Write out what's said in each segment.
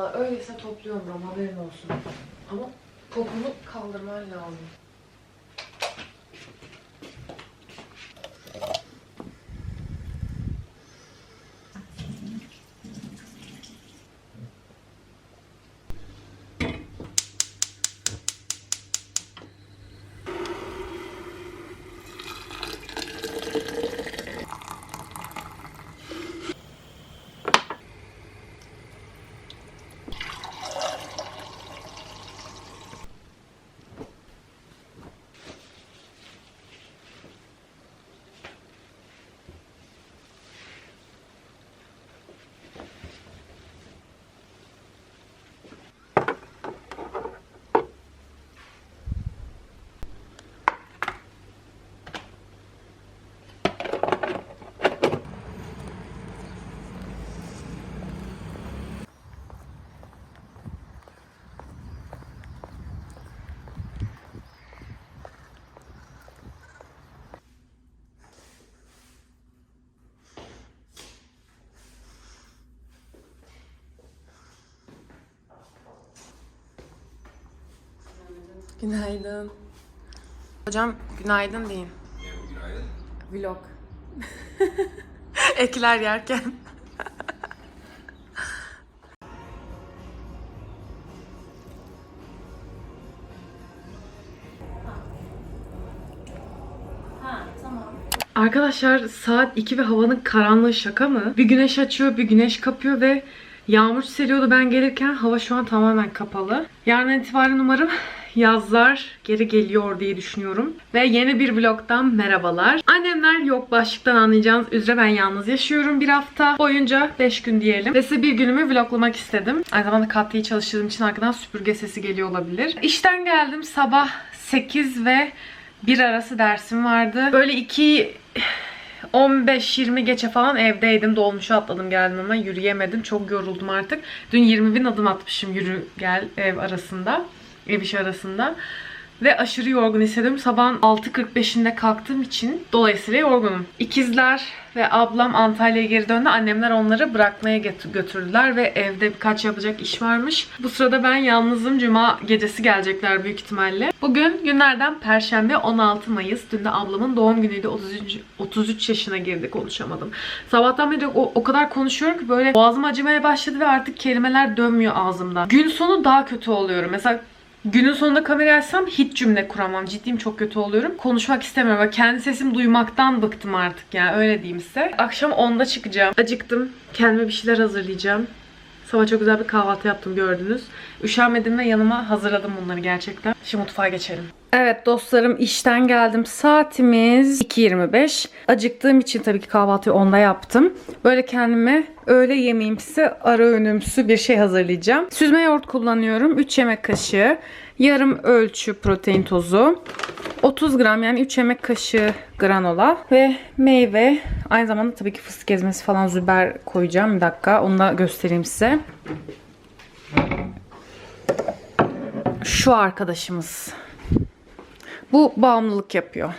Valla öyleyse topluyorum Ram haberin olsun. Ama poponu kaldırman lazım. Günaydın. Hocam günaydın deyin. Günaydın. Vlog. Ekler yerken. Arkadaşlar saat 2 ve havanın karanlığı şaka mı? Bir güneş açıyor, bir güneş kapıyor ve yağmur seriyordu ben gelirken. Hava şu an tamamen kapalı. Yarın itibaren umarım yazlar geri geliyor diye düşünüyorum. Ve yeni bir vlogdan merhabalar. Annemler yok başlıktan anlayacağınız üzere ben yalnız yaşıyorum bir hafta boyunca 5 gün diyelim. Ve size bir günümü vloglamak istedim. Aynı zamanda katliyi çalıştığım için arkadan süpürge sesi geliyor olabilir. İşten geldim sabah 8 ve bir arası dersim vardı. Böyle iki 15-20 geçe falan evdeydim. Dolmuşa atladım geldim ama yürüyemedim. Çok yoruldum artık. Dün 20 bin adım atmışım yürü gel ev arasında. Ev işi arasında. Ve aşırı yorgun hissediyorum. Sabahın 6.45'inde kalktığım için dolayısıyla yorgunum. İkizler ve ablam Antalya'ya geri döndü. Annemler onları bırakmaya götürdüler ve evde birkaç yapacak iş varmış. Bu sırada ben yalnızım. Cuma gecesi gelecekler büyük ihtimalle. Bugün günlerden Perşembe 16 Mayıs. Dün de ablamın doğum günüydü. 33, 33 yaşına girdi konuşamadım. Sabahtan beri o, o kadar konuşuyorum ki böyle boğazım acımaya başladı ve artık kelimeler dönmüyor ağzımdan. Gün sonu daha kötü oluyorum. Mesela Günün sonunda kamerayı açsam hiç cümle kuramam. Ciddiyim çok kötü oluyorum. Konuşmak istemiyorum. Kendi sesimi duymaktan bıktım artık yani öyle diyeyim size. Akşam 10'da çıkacağım. Acıktım. Kendime bir şeyler hazırlayacağım. Sabah çok güzel bir kahvaltı yaptım gördünüz. Üşenmedim ve yanıma hazırladım bunları gerçekten. Şimdi mutfağa geçelim. Evet dostlarım işten geldim. Saatimiz 2.25. Acıktığım için tabii ki kahvaltıyı 10'da yaptım. Böyle kendime öğle yemeğimsi ara öğünümsü bir şey hazırlayacağım. Süzme yoğurt kullanıyorum. 3 yemek kaşığı. Yarım ölçü protein tozu. 30 gram yani 3 yemek kaşığı granola ve meyve. Aynı zamanda tabii ki fıstık ezmesi falan züber koyacağım. Bir dakika onu da göstereyim size. Şu arkadaşımız. Bu bağımlılık yapıyor.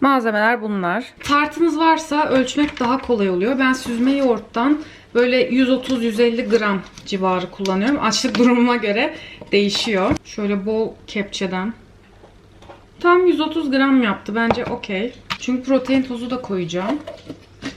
Malzemeler bunlar. Tartınız varsa ölçmek daha kolay oluyor. Ben süzme yoğurttan böyle 130-150 gram civarı kullanıyorum. Açlık durumuma göre değişiyor. Şöyle bol kepçeden. Tam 130 gram yaptı. Bence okey. Çünkü protein tozu da koyacağım.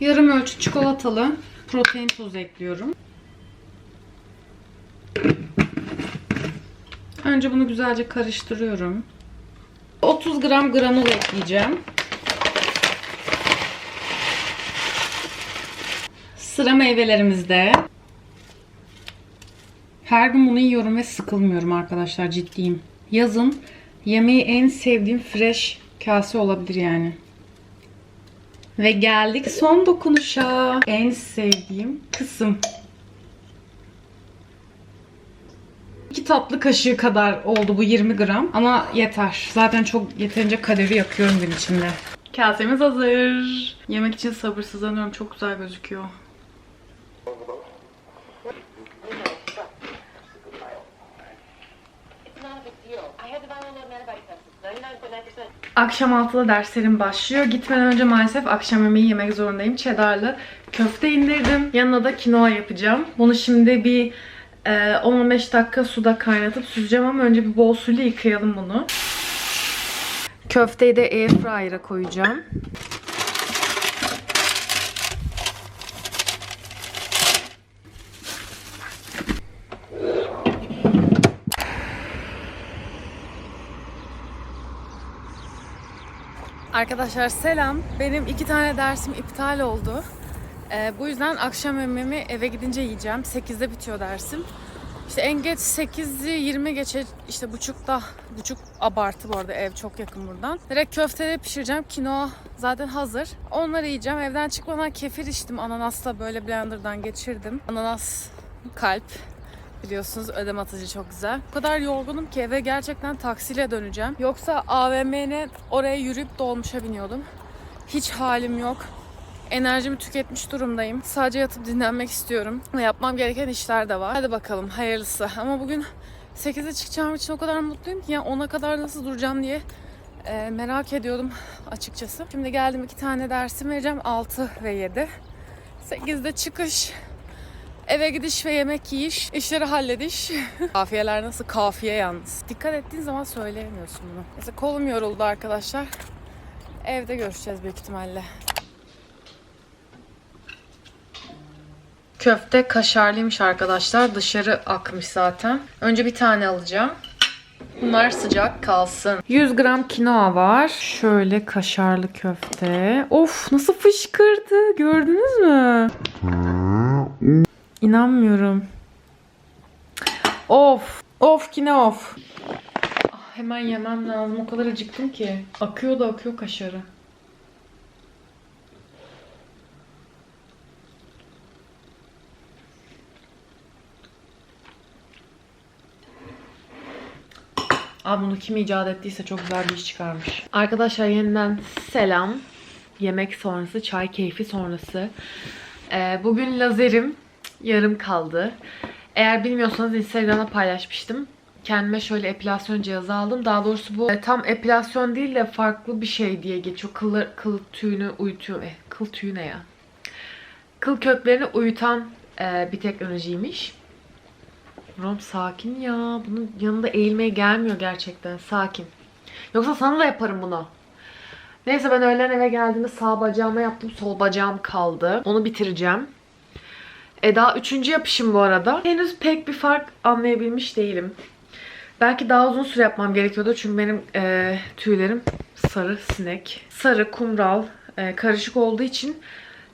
Yarım ölçü çikolatalı protein tozu ekliyorum. Önce bunu güzelce karıştırıyorum. 30 gram granul ekleyeceğim. Sıra meyvelerimizde. Her gün bunu yiyorum ve sıkılmıyorum arkadaşlar ciddiyim. Yazın yemeği en sevdiğim fresh kase olabilir yani. Ve geldik son dokunuşa. En sevdiğim kısım. 2 tatlı kaşığı kadar oldu bu 20 gram ama yeter. Zaten çok yeterince kalori yakıyorum gün içinde. Kasemiz hazır. Yemek için sabırsızlanıyorum. Çok güzel gözüküyor. It's not a big deal. I had the violin and antibody tests. It's 99.9%. Akşam 6'da derslerim başlıyor. Gitmeden önce maalesef akşam yemeği yemek zorundayım. Cheddarlı köfte indirdim. Yanına da kinoa yapacağım. Bunu şimdi bir e, 10-15 dakika suda kaynatıp süzeceğim ama önce bir bol suyla yıkayalım bunu. Köfteyi de airfryer'a koyacağım. Arkadaşlar selam. Benim iki tane dersim iptal oldu. Ee, bu yüzden akşam yemeğimi eve gidince yiyeceğim. 8'de bitiyor dersim. İşte en geç 8'i 20 geçe işte buçukta buçuk abartı bu arada ev çok yakın buradan. Direkt köfteleri pişireceğim. Kinoa zaten hazır. Onları yiyeceğim. Evden çıkmadan kefir içtim. Ananasla böyle blenderdan geçirdim. Ananas kalp biliyorsunuz ödem atıcı çok güzel. O kadar yorgunum ki eve gerçekten taksiyle döneceğim. Yoksa AVM'ne oraya yürüyüp dolmuşa biniyordum. Hiç halim yok. Enerjimi tüketmiş durumdayım. Sadece yatıp dinlenmek istiyorum. Yapmam gereken işler de var. Hadi bakalım hayırlısı. Ama bugün 8'e çıkacağım için o kadar mutluyum ki yani 10'a kadar nasıl duracağım diye e, merak ediyordum açıkçası. Şimdi geldim iki tane dersim vereceğim. 6 ve 7. 8'de çıkış. Eve gidiş ve yemek yiyiş, işleri hallediş. Kafiyeler nasıl? Kafiye yalnız. Dikkat ettiğin zaman söyleyemiyorsun bunu. Mesela kolum yoruldu arkadaşlar. Evde görüşeceğiz büyük ihtimalle. Köfte kaşarlıymış arkadaşlar. Dışarı akmış zaten. Önce bir tane alacağım. Bunlar sıcak kalsın. 100 gram kinoa var. Şöyle kaşarlı köfte. Of nasıl fışkırdı. Gördünüz mü? İnanmıyorum. Of. Of ki ne of. Ah, hemen yemem lazım. O kadar acıktım ki. Akıyor da akıyor kaşarı. Abi bunu kim icat ettiyse çok güzel bir iş çıkarmış. Arkadaşlar yeniden selam. Yemek sonrası, çay keyfi sonrası. Ee, bugün lazerim yarım kaldı. Eğer bilmiyorsanız Instagram'da paylaşmıştım. Kendime şöyle epilasyon cihazı aldım. Daha doğrusu bu e, tam epilasyon değil de farklı bir şey diye geçiyor. Kıl, kıl tüyünü uyutuyor. Eh, kıl tüyü ne ya? Kıl köklerini uyutan e, bir teknolojiymiş. Rom sakin ya. Bunun yanında eğilmeye gelmiyor gerçekten. Sakin. Yoksa sana da yaparım bunu. Neyse ben öğlen eve geldiğimde sağ bacağıma yaptım. Sol bacağım kaldı. Onu bitireceğim. E daha üçüncü yapışım bu arada. Henüz pek bir fark anlayabilmiş değilim. Belki daha uzun süre yapmam gerekiyordu. Çünkü benim e, tüylerim sarı sinek. Sarı, kumral, e, karışık olduğu için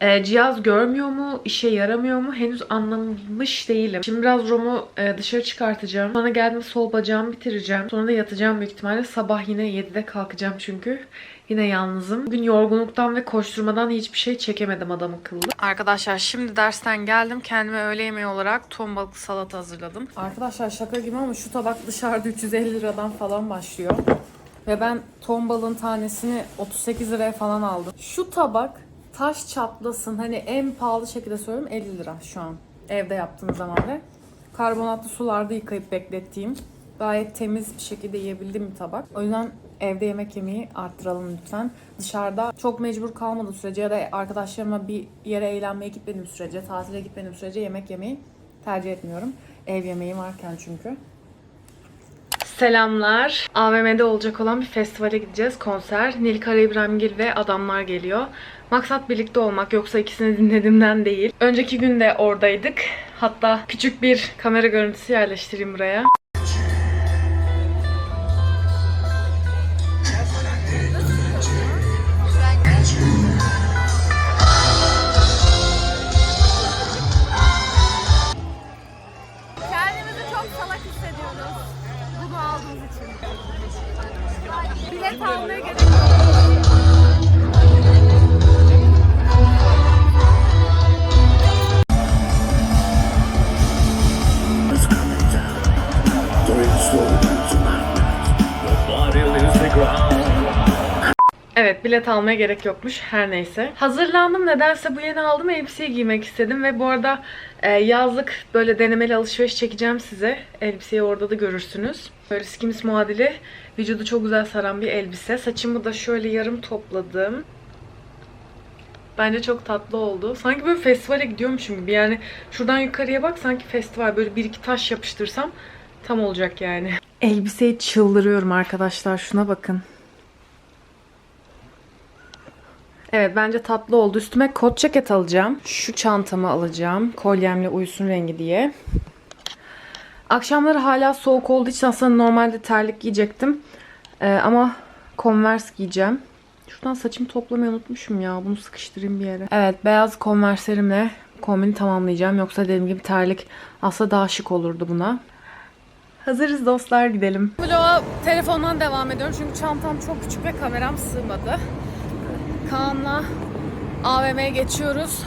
e, cihaz görmüyor mu, işe yaramıyor mu henüz anlamış değilim. Şimdi biraz Rom'u e, dışarı çıkartacağım. Sonra geldim sol bacağımı bitireceğim. Sonra da yatacağım büyük ihtimalle. Sabah yine 7'de kalkacağım çünkü. Yine yalnızım. Bugün yorgunluktan ve koşturmadan hiçbir şey çekemedim adam akıllı. Arkadaşlar şimdi dersten geldim. Kendime öğle yemeği olarak ton balıklı salata hazırladım. Arkadaşlar şaka gibi ama şu tabak dışarıda 350 liradan falan başlıyor. Ve ben ton balığın tanesini 38 liraya falan aldım. Şu tabak taş çatlasın hani en pahalı şekilde söylüyorum 50 lira şu an evde yaptığım zaman ve karbonatlı sularda yıkayıp beklettiğim gayet temiz bir şekilde yiyebildiğim bir tabak. O yüzden evde yemek yemeyi arttıralım lütfen. Dışarıda çok mecbur kalmadığım sürece ya da arkadaşlarıma bir yere eğlenmeye gitmediğim sürece, tatile gitmediğim sürece yemek yemeyi tercih etmiyorum. Ev yemeği varken çünkü. Selamlar. AVM'de olacak olan bir festivale gideceğiz. Konser. Nilkara İbrahimgil ve adamlar geliyor. Maksat birlikte olmak yoksa ikisini dinlediğimden değil. Önceki gün de oradaydık. Hatta küçük bir kamera görüntüsü yerleştireyim buraya. Evet bilet almaya gerek yokmuş her neyse. Hazırlandım nedense bu yeni aldığım elbiseyi giymek istedim ve bu arada e, yazlık böyle denemeli alışveriş çekeceğim size. Elbiseyi orada da görürsünüz. Böyle skims muadili vücudu çok güzel saran bir elbise. Saçımı da şöyle yarım topladım. Bence çok tatlı oldu. Sanki böyle festivale gidiyormuşum gibi. Yani şuradan yukarıya bak sanki festival. Böyle bir iki taş yapıştırsam tam olacak yani. Elbiseyi çıldırıyorum arkadaşlar. Şuna bakın. Evet bence tatlı oldu. Üstüme kot ceket alacağım. Şu çantamı alacağım. Kolyemle uyusun rengi diye. Akşamları hala soğuk olduğu için aslında normalde terlik giyecektim. Ee, ama Converse giyeceğim. Şuradan saçımı toplamayı unutmuşum ya. Bunu sıkıştırayım bir yere. Evet beyaz Converse'lerimle kombini tamamlayacağım. Yoksa dediğim gibi terlik aslında daha şık olurdu buna. Hazırız dostlar gidelim. Vloga telefondan devam ediyorum çünkü çantam çok küçük ve kameram sığmadı. Kaan'la AVM'ye geçiyoruz.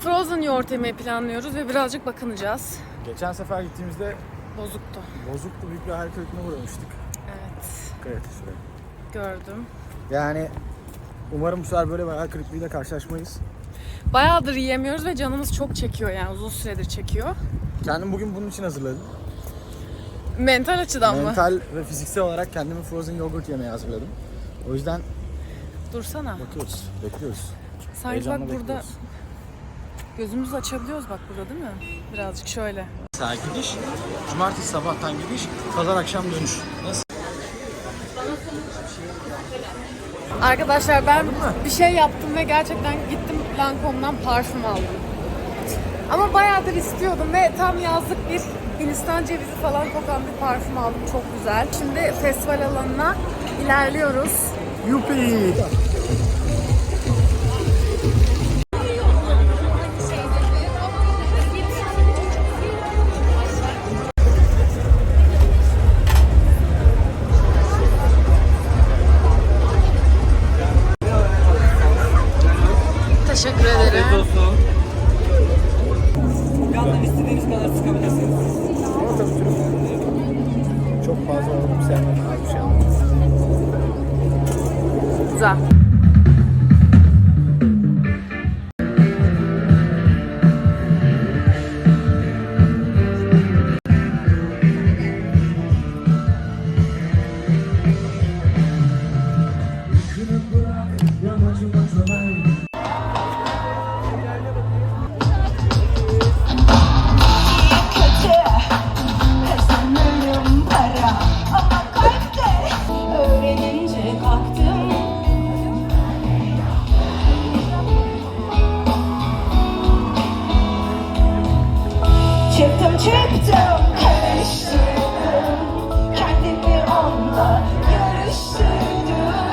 Frozen yoğurt yemeyi planlıyoruz ve birazcık bakınacağız. Geçen sefer gittiğimizde Bozuktu. bozuktu büyük bir hayal kırıklığına uğramıştık. Evet. Dikkat et şuraya. Gördüm. Yani umarım bu sefer böyle bir hayal kırıklığıyla karşılaşmayız. Bayağıdır yiyemiyoruz ve canımız çok çekiyor yani uzun süredir çekiyor. Kendim bugün bunun için hazırladım. Mental açıdan mı? Mental ve fiziksel olarak kendimi frozen yogurt yemeye hazırladım. O yüzden Dursana. bakıyoruz, bekliyoruz. Sanki Heyecanla bak burada bekliyoruz. gözümüzü açabiliyoruz bak burada değil mi? Birazcık şöyle. Saat gidiş, cumartesi sabahtan gidiş, pazar akşam dönüş. Nasıl? Arkadaşlar ben bir şey yaptım ve gerçekten gittim Lancome'dan parfüm aldım. Ama bayağıdır istiyordum ve tam yazlık bir Hindistan cevizi falan kokan bir parfüm aldım. Çok güzel. Şimdi festival alanına ilerliyoruz. Yuppie! Teşekkür ederim. Yandan istediğiniz kadar sıkabilirsiniz. Ama tabii trüf çok fazla olduğunu sevmem Güzel.